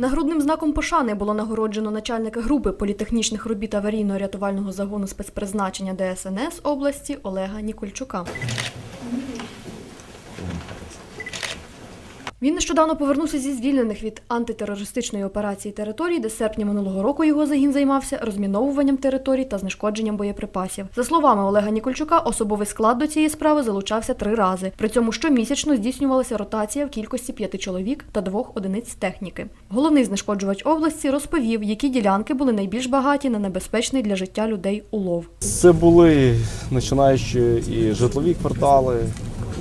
Нагрудним знаком пошани було нагороджено начальника групи політехнічних робіт аварійно-рятувального загону спецпризначення ДСНС області Олега Нікольчука. Він нещодавно повернувся зі звільнених від антитерористичної операції територій, де серпня минулого року його загін займався розміновуванням територій та знешкодженням боєприпасів. За словами Олега Нікольчука, особовий склад до цієї справи залучався три рази. При цьому щомісячно здійснювалася ротація в кількості п'яти чоловік та двох одиниць техніки. Головний знешкоджувач області розповів, які ділянки були найбільш багаті на небезпечний для життя людей улов. Це були починаючи і житлові квартали,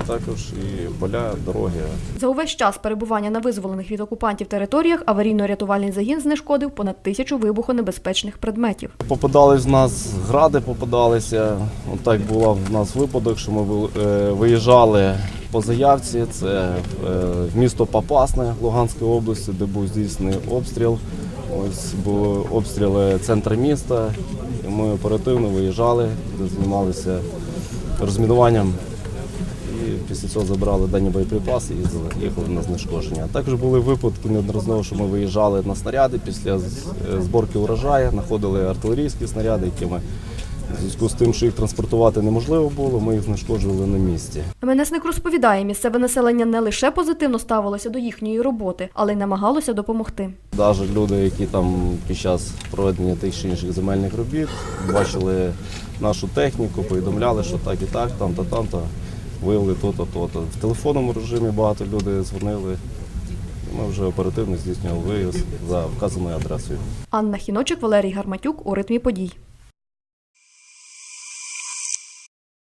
також і поля, дороги. За увесь час перебування на визволених від окупантів територіях аварійно-рятувальний загін знешкодив понад тисячу вибухонебезпечних предметів. Попадались в нас гради, попадалися. От так був в нас випадок, що ми е, виїжджали по заявці. Це е, місто Попасне Луганської області, де був здійснений обстріл. Ось були обстріли центру міста. Ми оперативно виїжджали, де займалися розмінуванням. І після цього забрали дані боєприпаси і їхали на знешкодження. Також були випадки неодноразово, що ми виїжджали на снаряди після е, зборки урожаю, знаходили артилерійські снаряди, які ми в зв'язку з тим, що їх транспортувати неможливо було, ми їх знешкоджували на місці. МНСник розповідає, місцеве населення не лише позитивно ставилося до їхньої роботи, але й намагалося допомогти. Навіть люди, які там під час проведення тих чи інших земельних робіт бачили нашу техніку, повідомляли, що так і так, там-то, там-то, виявили то-то, то-то. В телефонному режимі багато людей дзвонили. Ми вже оперативно здійснювали виїзд за вказаною адресою. Анна Хіночик, Валерій Гарматюк у ритмі подій.